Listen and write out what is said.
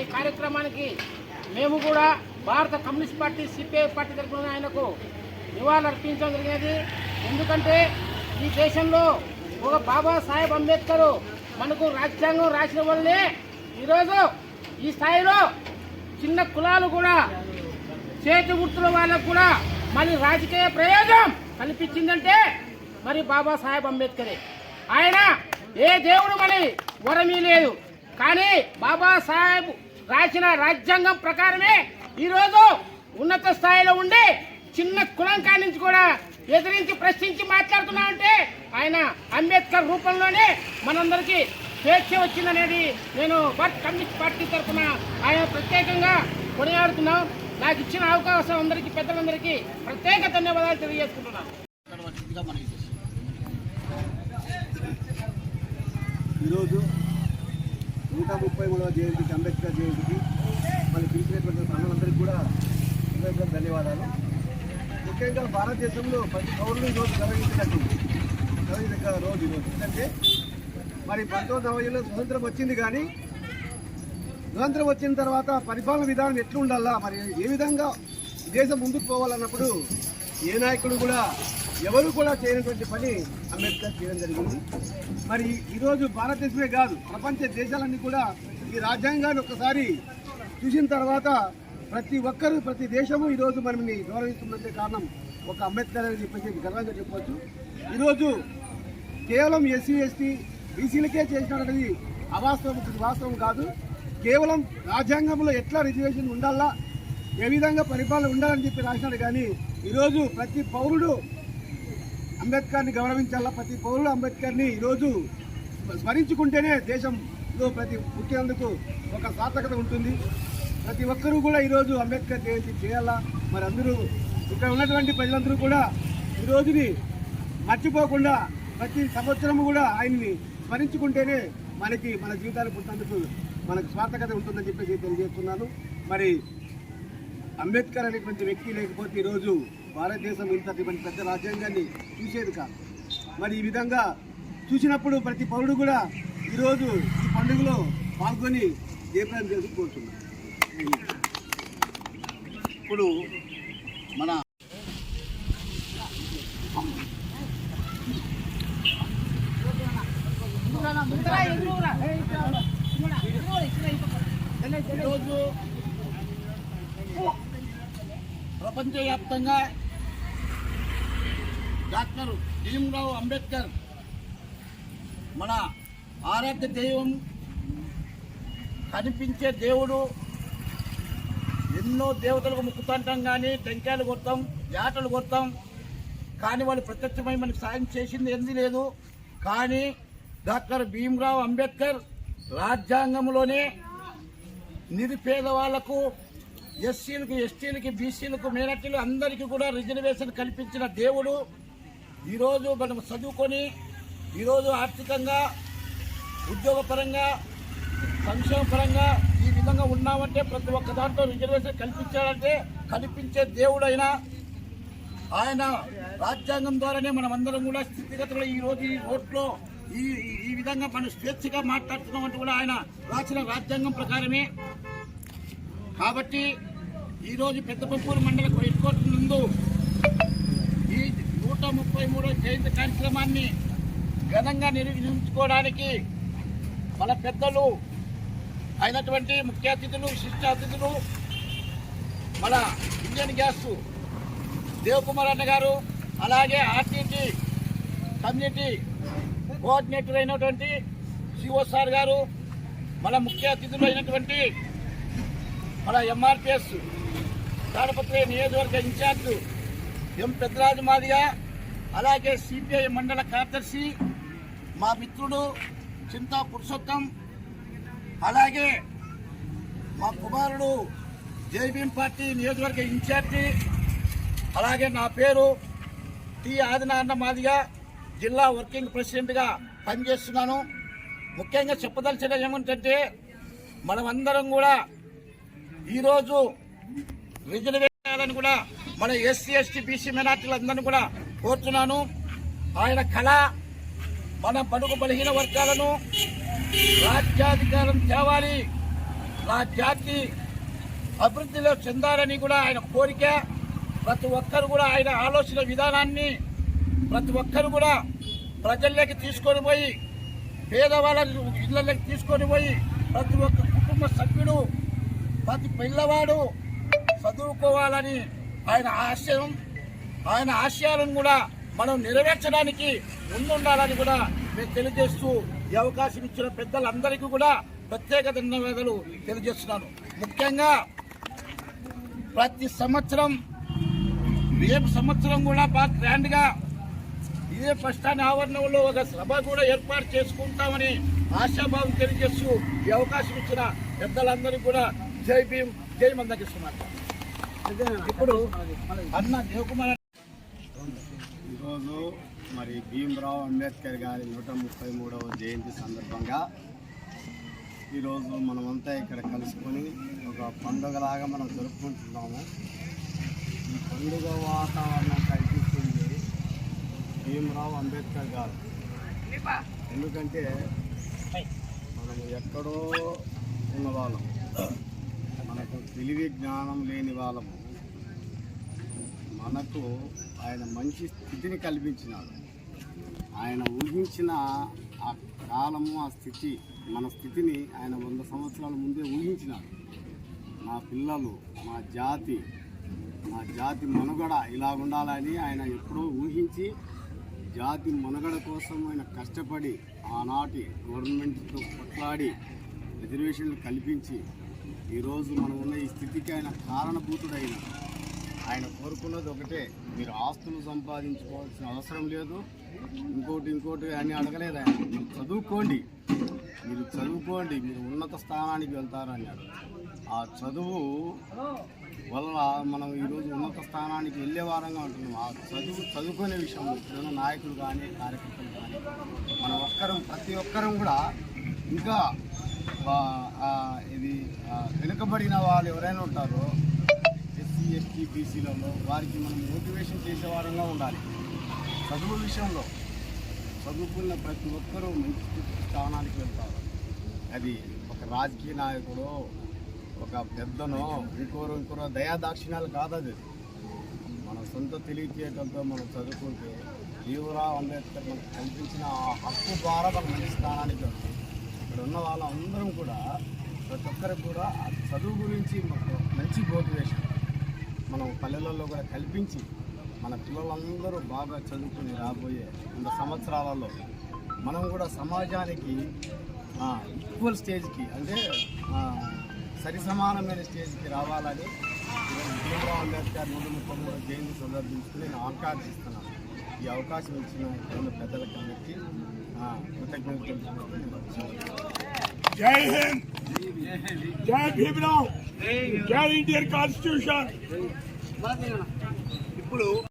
ఈ కార్యక్రమానికి మేము కూడా భారత కమ్యూనిస్ట్ పార్టీ సిపిఐ పార్టీ తరఫున ఆయనకు నివాళులు అర్పించడం జరిగినది. ఎందుకంటే ఈ దేశంలో ఒక బాబాసాహెబ్ అంబేద్కర్ మనకు రాజ్యాంగం రాసిన వల్లే ఈరోజు ఈ స్థాయిలో చిన్న కులాలు కూడా చేతి గుర్తుల వాళ్ళకు కూడా మళ్ళీ రాజకీయ ప్రయోజనం కల్పించిందంటే మరి బాబాసాహెబ్ అంబేద్కరే. ఆయన ఏ దేవుడు మరి వరమీ లేదు. కానీ బాబాసాహెబ్ రాసిన రాజ్యాంగం ప్రకారమే ఈరోజు ఉన్నత స్థాయిలో ఉండి చిన్న కులం నుంచి కూడా ఎదిరించి ప్రశ్నించి మాట్లాడుతున్నామంటే ఆయన అంబేద్కర్ రూపంలోనే మనందరికీ స్వేచ్ఛ వచ్చిందనేది నేను భారత కమ్యూనిస్ట్ పార్టీ తరఫున ఆయన ప్రత్యేకంగా కొనియాడుతున్నాం. నాకు ఇచ్చిన అవకాశం అందరికీ పెద్దలందరికీ ప్రత్యేక ధన్యవాదాలు తెలియజేసుకుంటున్నాను. ఈరోజు నూట ముప్పై మూడవ జయంతికి అంబేద్కర్ జయంతికి మళ్ళీ పిలిచినటువంటి ప్రజలందరికీ కూడా హృదయపూర్వక ధన్యవాదాలు. ముఖ్యంగా భారతదేశంలో ప్రతి పౌరులు ఈరోజు గర్వించినట్టు గర్వించక రోజు ఈరోజు ఎందుకంటే మరి పంతొమ్మిది నలభై స్వతంత్రం వచ్చింది కానీ స్వతంత్రం వచ్చిన తర్వాత పరిపాలన విధానం ఎట్లా ఉండాలా మరి ఏ విధంగా దేశం ముందుకు పోవాలన్నప్పుడు ఏ నాయకుడు కూడా ఎవరు కూడా చేయనటువంటి పని అంబేద్కర్ చేయడం జరిగింది. మరి ఈరోజు భారతదేశమే కాదు ప్రపంచ దేశాలన్నీ కూడా ఈ రాజ్యాంగాన్ని ఒక్కసారి చూసిన తర్వాత ప్రతి ఒక్కరూ ప్రతి దేశము ఈరోజు మనల్ని గౌరవిస్తుందంటే కారణం ఒక అంబేద్కర్ అని చెప్పేసి గర్వంగా చెప్పవచ్చు. ఈరోజు కేవలం ఎస్సీ ఎస్టీ బీసీలకే చేసినది అవాస్తవం ఇది వాస్తవం కాదు. కేవలం రాజ్యాంగంలో ఎట్లా రిజర్వేషన్ ఉండాలా ఏ విధంగా పరిపాలన ఉండాలని చెప్పి రాసినాడు కానీ ఈరోజు ప్రతి పౌరుడు అంబేద్కర్ని గౌరవించాలా? ప్రతి పౌరులు అంబేద్కర్ని ఈరోజు స్మరించుకుంటేనే దేశంలో ప్రతి పుట్టినందుకు ఒక సార్థకత ఉంటుంది. ప్రతి ఒక్కరూ కూడా ఈరోజు అంబేద్కర్ జయంతి చేయాలా? మరి అందరూ ఇక్కడ ఉన్నటువంటి ప్రజలందరూ కూడా ఈ రోజుని మర్చిపోకుండా ప్రతి సంవత్సరము కూడా ఆయన్ని స్మరించుకుంటేనే మనకి మన జీవితాలు పుట్టినందుకు మనకు స్వార్థకత ఉంటుందని చెప్పేసి తెలియజేస్తున్నాను. మరి అంబేద్కర్ అనేటువంటి వ్యక్తి లేకపోతే ఈరోజు భారతదేశం ఇంతటి పెద్ద రాజ్యాంగాన్ని చూసేది కాదు. మరి ఈ విధంగా చూసినప్పుడు ప్రతి పౌరుడు కూడా ఈరోజు ఈ పండుగలో పాల్గొని జయప్రదం చేసి కోరుతున్నాను ఇప్పుడు మన ఈరోజు ప్రపంచవ్యాప్తంగా డాక్టర్ భీమరావు అంబేద్కర్. మన ఆరాధ్య దైవం కనిపించే దేవుడు. ఎన్నో దేవతలకు ముక్కుతుంటాం కానీ టెంకాయలు కొడతాం యాటలు కొడతాం. కానీ వాళ్ళు ప్రత్యక్షమై మనకు సాయం చేసింది ఏంది లేదు. కానీ డాక్టర్ భీమరావు అంబేద్కర్ రాజ్యాంగంలోనే నిరుపేద వాళ్ళకు ఎస్సీలకు ఎస్టీలకి బీసీలకు మైనార్టీలు అందరికీ కూడా రిజర్వేషన్ కల్పించిన దేవుడు. ఈరోజు మనం చదువుకొని ఈరోజు ఆర్థికంగా ఉద్యోగపరంగా సంక్షేమ పరంగా ఈ విధంగా ఉన్నామంటే ప్రతి ఒక్క దాంట్లో రిజర్వేషన్ కల్పించాలంటే కల్పించే దేవుడైనా ఆయన రాజ్యాంగం ద్వారానే మనం అందరం కూడా స్థితిగతులు ఈ రోజు ఈ ఓట్లో ఈ ఈ- విధంగా మనం స్వేచ్ఛగా మాట్లాడుతున్నామంటే కూడా ఆయన రాసిన రాజ్యాంగం ప్రకారమే. కాబట్టి ఈరోజు పెద్దపంపూరు మండల హెడ్ ముందు నందు ఈ నూట ముప్పై మూడో జయంతి కార్యక్రమాన్ని ఘనంగా నిర్వహించుకోవడానికి మన పెద్దలు అయినటువంటి ముఖ్య అతిథులు విశిష్ట అతిథులు మన ఇండియన్ గ్యాస్ దేవకుమార్ అన్న గారు అలాగే ఆర్టీటీ కమ్యూనిటీ కోఆర్డినేటర్ అయినటువంటి సిఓ సార్ గారు మన ముఖ్య అతిథులు అయినటువంటి మన ఎంఆర్పిఎస్ తాడపత్రి నియోజకవర్గ ఇన్ఛార్జ్ ఎం పెద్దరాజు మాదిగా అలాగే సిపిఐ మండల కార్యదర్శి మా మిత్రుడు చింతా పురుషోత్తం అలాగే మా కుమారుడు జేబీఎం పార్టీ నియోజకవర్గ ఇన్ఛార్జి అలాగే నా పేరు టి ఆదినారాయణ మాదిగా జిల్లా వర్కింగ్ ప్రెసిడెంట్గా పనిచేస్తున్నాను. ముఖ్యంగా చెప్పదలసిన ఏమంటే మనమందరం కూడా ఈరోజు రిజర్వేషన్ కూడా మన ఎస్సీ ఎస్టీ బీసీ మైనార్టీలందరినీ కూడా కోరుతున్నాను. ఆయన కళ మన బడుగు బలహీన వర్గాలను రాజ్యాధికారం తేవాలి. నా జాతి అభివృద్ధిలో చెందాలని కూడా ఆయన కోరిక. ప్రతి ఒక్కరు కూడా ఆయన ఆలోచన విధానాన్ని ప్రతి ఒక్కరు కూడా ప్రజల్లోకి తీసుకొని పోయి పేదవాళ్ళ ఇళ్ళలోకి తీసుకొని పోయి ప్రతి ఒక్క కుటుంబ సభ్యుడు ప్రతి పిల్లవాడు చదువుకోవాలని ఆయన ఆశయం ఆయన ఆశయాలను కూడా మనం నెరవేర్చడానికి ముందుండాలని కూడా మేము తెలియజేస్తూ ఈ అవకాశం ఇచ్చిన పెద్దలందరికీ కూడా ప్రత్యేక ధన్యవాదాలు తెలియజేస్తున్నాను. ముఖ్యంగా ప్రతి సంవత్సరం రేపు సంవత్సరం కూడా బాగా గ్రాండ్గా ఇదే ఫస్ట్ స్టాండ్ ఆవరణంలో ఒక సభ కూడా ఏర్పాటు చేసుకుంటామని ఆశాభావం తెలియజేస్తూ ఈ అవకాశం ఇచ్చిన పెద్దలందరికీ కూడా జై భీమ్ జై మందకృష్ణ ఇప్పుడు అన్న దేవకుమార్ ఈరోజు మరి భీమరావు అంబేద్కర్ గారి నూట ముప్పై మూడవ జయంతి సందర్భంగా ఈరోజు మనమంతా ఇక్కడ కలుసుకొని ఒక పండుగలాగా మనం జరుపుకుంటున్నాము. ఈ పండుగ వాతావరణం కల్పిస్తుంది భీమరావు అంబేద్కర్ గారు. ఎందుకంటే మనం ఎక్కడో ఉన్నవాళ్ళం. తెలివి జ్ఞానం లేని వాళ్ళము మనకు ఆయన మంచి స్థితిని కల్పించినాడు. ఆయన ఊహించిన ఆ కాలము ఆ స్థితి మన స్థితిని ఆయన వంద సంవత్సరాల ముందే ఊహించినాడు. మా పిల్లలు మా జాతి మా జాతి మనుగడ ఇలా ఉండాలని ఆయన ఎప్పుడో ఊహించి జాతి మనుగడ కోసం ఆయన కష్టపడి ఆనాటి గవర్నమెంట్తో కొట్లాడి రిజర్వేషన్లు కల్పించి ఈరోజు మనం ఉన్న ఈ స్థితికి ఆయన కారణభూతుడైన ఆయన కోరుకున్నది ఒకటే మీరు ఆస్తులు సంపాదించుకోవాల్సిన అవసరం లేదు. ఇంకోటి ఇంకోటి అని అడగలేదు ఆయన. మీరు చదువుకోండి. మీరు చదువుకోండి. మీరు ఉన్నత స్థానానికి వెళ్తారు అన్నాడు. ఆ చదువు వల్ల మనం ఈరోజు ఉన్నత స్థానానికి వెళ్ళే వారంగా ఉంటున్నాం. ఆ చదువు చదువుకునే విషయంలో ఇప్పుడున్న నాయకులు కానీ కార్యకర్తలు కానీ మన ఒక్కరం ప్రతి ఒక్కరం కూడా ఇంకా ఇది వెనుకబడిన వాళ్ళు ఎవరైనా ఉంటారో ఎస్సీ ఎస్టీ బీసీలలో వారికి మనం మోటివేషన్ చేసేవారంగా ఉండాలి. చదువు విషయంలో చదువుకున్న ప్రతి ఒక్కరూ మంచి స్థానానికి వెళ్తారు. అది ఒక రాజకీయ నాయకుడు ఒక పెద్దనో ఇంకోరు ఇంకోరో దయాదాక్షిణ్యాలు కాదు అది మన సొంత తెలివితేటలతో మనం చదువుకుంటే భీమరావు అంబేద్కర్ మనకు కల్పించిన ఆ హక్కు ద్వారా మనం మంచి స్థానానికి వెళ్తాం. ఇక్కడ ఉన్న వాళ్ళందరం కూడా ప్రతి ఒక్కరికి కూడా చదువు గురించి మనకు మంచి మోటివేషన్ మనం పల్లెలలో కూడా కల్పించి మన పిల్లలందరూ బాగా చదువుకుని రాబోయే వంద సంవత్సరాలలో మనం కూడా సమాజానికి ఈక్వల్ స్టేజ్కి అంటే సరి సమానమైన స్టేజ్కి రావాలని భీమరావు అంబేద్కర్ నూట ముప్పై మూడు జయంతి సందర్భించుకుని నేను ఆకాంక్షిస్తున్నాను ఈ అవకాశం ఇచ్చిన పెద్దలకి ఉన్న కృతజ్ఞతలు జై హింద్ జై భీమరావు జై ఇండియన్ కాన్స్టిట్యూషన్ ఇప్పుడు